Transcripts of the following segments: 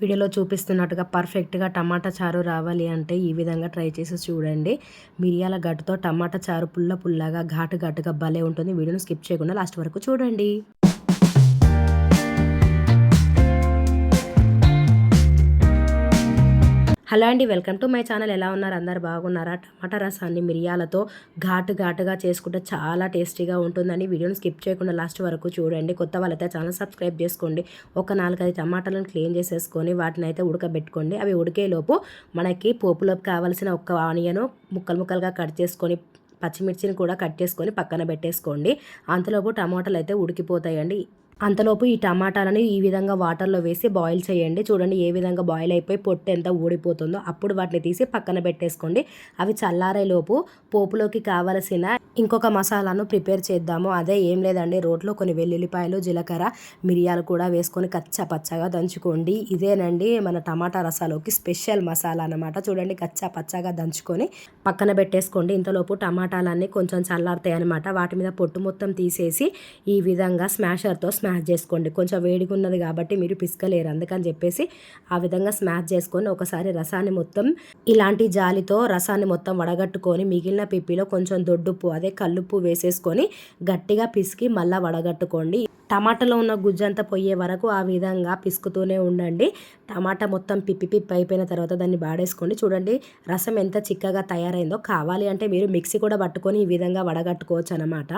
వీడియోలో చూపిస్తున్నట్టుగా పర్ఫెక్ట్గా టమాటా చారు రావాలి అంటే ఈ విధంగా ట్రై చేసి చూడండి. మిరియాల గట్టుతో టమాటా చారు పుల్ల పుల్లగా ఘాటు ఘాటుగా భలే ఉంటుంది. వీడియోని స్కిప్ చేయకుండా లాస్ట్ వరకు చూడండి. హలో అండి వెల్కమ్ టు మై ఛానల్. ఎలా ఉన్నారు? అందరు బాగున్నారా? టమాటా రసాన్ని మిరియాలతో ఘాటు ఘాటుగా చేసుకుంటే చాలా టేస్టీగా ఉంటుందని వీడియోని స్కిప్ చేయకుండా లాస్ట్ వరకు చూడండి. కొత్త వాళ్ళైతే ఛానల్ సబ్స్క్రైబ్ చేసుకోండి. ఒక నాలుగైదు టమాటాలను క్లీన్ చేసేసుకొని వాటిని అయితే ఉడకబెట్టుకోండి. అవి ఉడికేలోపు మనకి పోపులోకి కావాల్సిన ఒక ఆనియను ముక్కలు ముక్కలుగా కట్ చేసుకొని పచ్చిమిర్చిని కూడా కట్ చేసుకొని పక్కన పెట్టేసుకోండి. అంతలోపు టమాటాలు అయితే ఉడికిపోతాయండి. అంతలోపు ఈ టమాటాలని ఈ విధంగా వాటర్లో వేసి బాయిల్ చేయండి. చూడండి ఏ విధంగా బాయిల్ అయిపోయి పొట్టు ఎంత ఊడిపోతుందో అప్పుడు వాటిని తీసి పక్కన పెట్టేసుకోండి. అవి చల్లారేలోపు పోపులోకి కావలసిన ఇంకొక మసాలాను ప్రిపేర్ చేద్దాము. అదే ఏం లేదండి రోట్లో కొన్ని వెల్లుల్లిపాయలు జీలకర్ర మిరియాలు కూడా వేసుకొని కచ్చా పచ్చగా దంచుకోండి. ఇదేనండి మన టమాటా రసాలోకి స్పెషల్ మసాలా అనమాట చూడండి కచ్చా పచ్చగా దంచుకొని పక్కన పెట్టేసుకోండి. ఇంతలోపు టమాటాలన్నీ కొంచెం చల్లారుతాయి అనమాట వాటి మీద పొట్టు మొత్తం తీసేసి ఈ విధంగా స్మాషర్తో స్మాష్ స్మాష్ చేసుకోండి. కొంచెం వేడిగా ఉన్నది కాబట్టి మీరు పిసుకలేరు. అందుకని చెప్పేసి ఆ విధంగా స్మాష్ చేసుకొని ఒకసారి రసాన్ని మొత్తం ఇలాంటి జాలితో రసాన్ని మొత్తం వడగట్టుకొని మిగిలిన పిప్పిలో కొంచెం దొడ్డుప్పు అదే కల్లుప్పు వేసేసుకొని గట్టిగా పిసికి మళ్ళీ వడగట్టుకోండి. టమాటాలో ఉన్న గుజ్జంతా పోయే వరకు ఆ విధంగా పిసుకుతూనే ఉండండి. టమాటా మొత్తం పిప్పి పిప్పి అయిపోయిన తర్వాత దాన్ని బాడేసుకోండి. చూడండి రసం ఎంత చిక్కగా తయారైందో. కావాలి అంటే మీరు మిక్సీ కూడా పట్టుకొని ఈ విధంగా వడగట్టుకోవచ్చు అనమాట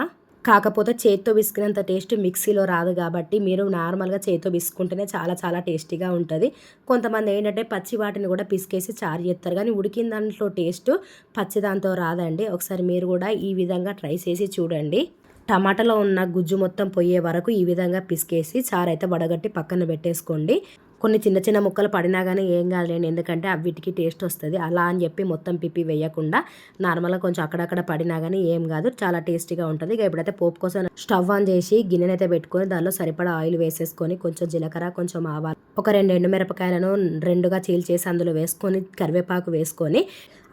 కాకపోతే చేత్తో విసుకునేంత టేస్ట్ మిక్సీలో రాదు కాబట్టి మీరు నార్మల్గా చేత్తో విసుకుంటేనే చాలా చాలా టేస్టీగా ఉంటుంది. కొంతమంది ఏంటంటే పచ్చి వాటిని కూడా పిసికేసి చారు చేస్తారు. కానీ ఉడికిన దాంట్లో టేస్ట్ పచ్చి దాంతో రాదండి. ఒకసారి మీరు కూడా ఈ విధంగా ట్రై చేసి చూడండి. టమాటాలో ఉన్న గుజ్జు మొత్తం పోయే వరకు ఈ విధంగా పిసికేసి చారు అయితే వడగట్టి పక్కన పెట్టేసుకోండి. కొన్ని చిన్న చిన్న ముక్కలు పడినా కానీ ఏం కాదులేండి. ఎందుకంటే అవిటికి టేస్ట్ వస్తుంది. అలా అని చెప్పి మొత్తం పిప్పి వేయకుండా నార్మల్గా కొంచెం అక్కడక్కడ పడినా కానీ ఏం కాదు. చాలా టేస్టీగా ఉంటుంది. ఇక ఎప్పుడైతే పోపు కోసం స్టవ్ ఆన్ చేసి గిన్నెనైతే పెట్టుకొని దానిలో సరిపడా ఆయిల్ వేసేసుకొని కొంచెం జీలకర్ర కొంచెం ఆవాలు ఒక రెండు ఎండుమిరపకాయలను రెండుగా చీల్చేసి అందులో వేసుకొని కరివేపాకు వేసుకొని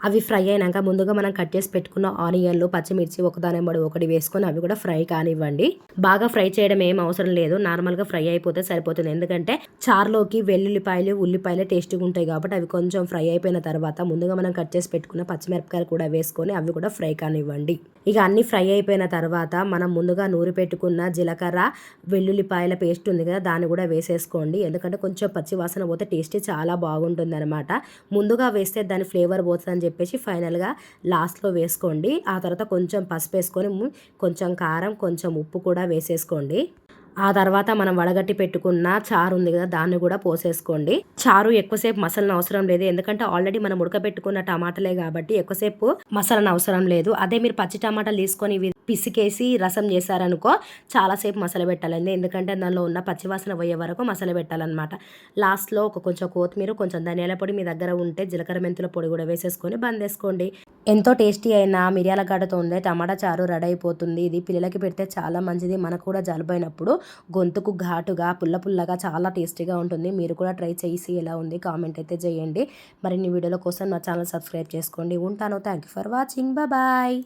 అవి ఫ్రై అయినాక ముందుగా మనం కట్ చేసి పెట్టుకున్న ఆనియన్లు పచ్చిమిర్చి ఒకదానెంబడి ఒకటి వేసుకొని అవి కూడా ఫ్రై కానివ్వండి. బాగా ఫ్రై చేయడం ఏం అవసరం లేదు. నార్మల్గా ఫ్రై అయిపోతే సరిపోతుంది. ఎందుకంటే చార్లోకి వెల్లుల్లిపాయలు ఉల్లిపాయలు టేస్ట్గా ఉంటాయి కాబట్టి అవి కొంచెం ఫ్రై అయిపోయిన తర్వాత ముందుగా మనం కట్ చేసి పెట్టుకున్న పచ్చిమిరపకాయలు కూడా వేసుకొని అవి కూడా ఫ్రై కానివ్వండి. ఇక అన్ని ఫ్రై అయిపోయిన తర్వాత మనం ముందుగా నూరి పెట్టుకున్న జీలకర్ర వెల్లుల్లిపాయల పేస్ట్ ఉంది కదా దాన్ని కూడా వేసేసుకోండి. ఎందుకంటే కొంచెం పచ్చి వాసన పోతే టేస్ట్ చాలా బాగుంటుంది అనమాట ముందుగా వేస్తే దాని ఫ్లేవర్ పోతుందని చెప్పేసి ఫైనల్గా లాస్ట్లో వేసుకోండి. ఆ తర్వాత కొంచెం పసుపు వేసుకొని కొంచెం కారం కొంచెం ఉప్పు కూడా వేసేసుకోండి. ఆ తర్వాత మనం వడగట్టి పెట్టుకున్న చారు ఉంది కదా దాన్ని కూడా పోసేసుకోండి. చారు ఎక్కువసేపు మసలన అవసరం లేదు. ఎందుకంటే ఆల్రెడీ మనం ఉడకబెట్టుకున్న టమాటాలే కాబట్టి ఎక్కువసేపు మసలన అవసరం లేదు. అదే మీరు పచ్చి టమాటాలు తీసుకొని పిసికేసి రసం చేశారనుకో చాలాసేపు మసాల పెట్టాలండి. ఎందుకంటే దానిలో ఉన్న పచ్చివాసన పోయే వరకు మసాల పెట్టాలన్నమాట. లాస్ట్లో ఒక కొంచెం కొత్తిమీర కొంచెం ధనియాల పొడి మీ దగ్గర ఉంటే జీలకర్ర మెంతుల పొడి కూడా వేసేసుకొని బంద్ చేసుకోండి. ఎంతో టేస్టీ అయిన మిరియాల గడ్డతో ఉండే టమాటా చారు రెడీ అయిపోతుంది. ఇది పిల్లలకి పెడితే చాలా మంచిది. మనకు కూడా జలుబైనప్పుడు గొంతుకు ఘాటుగా పుల్ల పుల్లగా చాలా టేస్టీగా ఉంటుంది. మీరు కూడా ట్రై చేసి ఎలా ఉంది కామెంట్ అయితే చేయండి. మరిన్ని వీడియోల కోసం నా ఛానల్ సబ్స్క్రైబ్ చేసుకోండి. ఉంటాను. Thank you for watching. Bye.